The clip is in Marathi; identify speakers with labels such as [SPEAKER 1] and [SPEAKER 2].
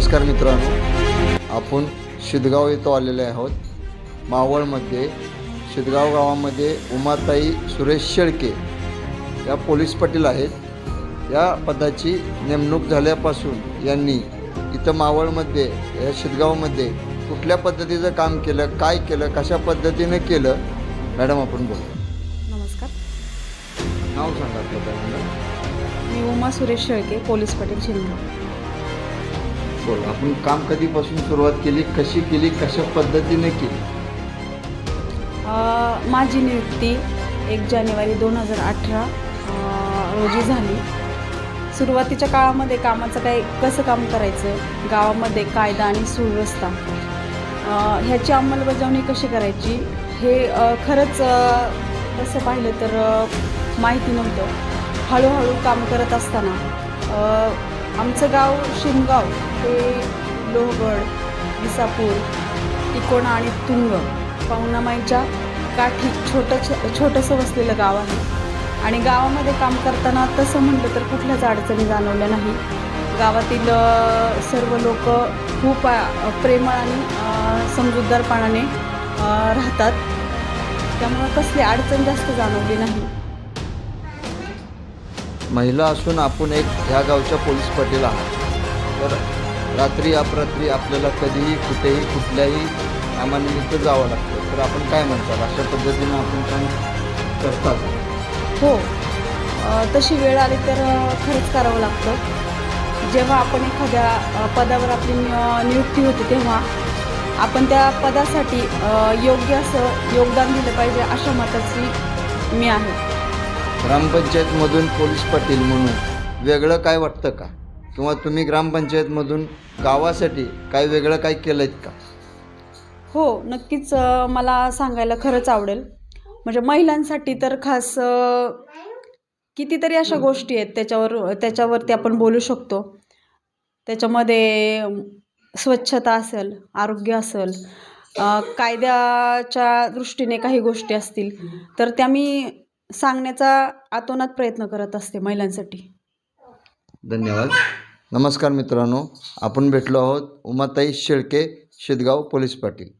[SPEAKER 1] नमस्कार मित्रांनो. आपण शिदगाव इथं आलेले आहोत. मावळमध्ये शिदगाव गावामध्ये उमाताई सुरेश शेळके या पोलीस पाटील आहेत. या पदाची नेमणूक झाल्यापासून यांनी इथं मावळमध्ये या शिदगावमध्ये कुठल्या पद्धतीचं काम केलं काय केलं कशा पद्धतीनं केलं मॅडम आपण बोलू.
[SPEAKER 2] नमस्कार.
[SPEAKER 1] नाव सांगा
[SPEAKER 2] मी उमा सुरेश शेळके पोलीस पाटील शिंदे
[SPEAKER 1] बोल आपण काम कधीपासून सुरुवात केली कशी केली कशा पद्धतीने केली?
[SPEAKER 2] अ, माझी नियुक्ती एक जानेवारी दोन हजार अठरा रोजी झाली. सुरुवातीच्या काळामध्ये कामाचं काय कसं काम करायचं? गावामध्ये कायदा आणि सुव्यवस्था. अ, ह्याची अंमलबजावणी कशी करायची? हे अ, खरंच अ, तसं पाहिलं तर अ, माहिती नव्हतं. हळूहळू काम करत असताना अ, आमचं गाव शिमगाव. ते लोहगड विसापूर तिकोणा आणि तुंग. पाहुणामाईच्या काठी छोटं छोटंसं वसलेलं गाव आहे. आणि गावामध्ये काम करताना तसं म्हटलं तर कुठल्याच अडचणी जाणवल्या नाही. गावातील सर्व लोक खूप प्रेमळ आणि समजूतदारपणाने राहतात. त्यामुळं कसली अडचण जास्त जाणवली नाही.
[SPEAKER 1] महिला असून आपण एक ह्या गावच्या पोलीस पाटील आहात. तर रात्री अपरात्री आपल्याला कधीही कुठेही कुठल्याही कामानिमित्त जावं लागतं. तर आपण काय म्हणतात? अशा पद्धतीनं आपण काम करतात.
[SPEAKER 2] हो. अ, तशी वेळ आली तर अ, खरंच करावं लागतं. जेव्हा आपण एखाद्या अ, पदावर आपली निय- नियुक्ती होते तेव्हा आपण त्या पदासाठी अ, योग्य असं योगदान दिलं पाहिजे अशा मताची मी आहे.
[SPEAKER 1] ग्रामपंचायतमधून पोलीस पाटील म्हणून वेगळं काय वाटतं का? किंवा तुम्ही ग्रामपंचायतमधून गावासाठी काही वेगळं काय केलं आहेत का?
[SPEAKER 2] हो नक्कीच अ, मला सांगायला खरंच आवडेल. म्हणजे महिलांसाठी तर खास अ, कितीतरी अशा गोष्टी आहेत त्याच्यावर त्याच्यावरती आपण बोलू शकतो. त्याच्यामध्ये अम, स्वच्छता असेल आरोग्य असेल अ, कायद्याच्या दृष्टीने काही गोष्टी असतील तर त्या मी सांगण्याचा आतोनात प्रयत्न करत असते महिलांसाठी.
[SPEAKER 1] धन्यवाद. नमस्कार मित्रांनो आपण भेटलो आहोत उमाताई शेळके शिदगाव पोलीस पाटील.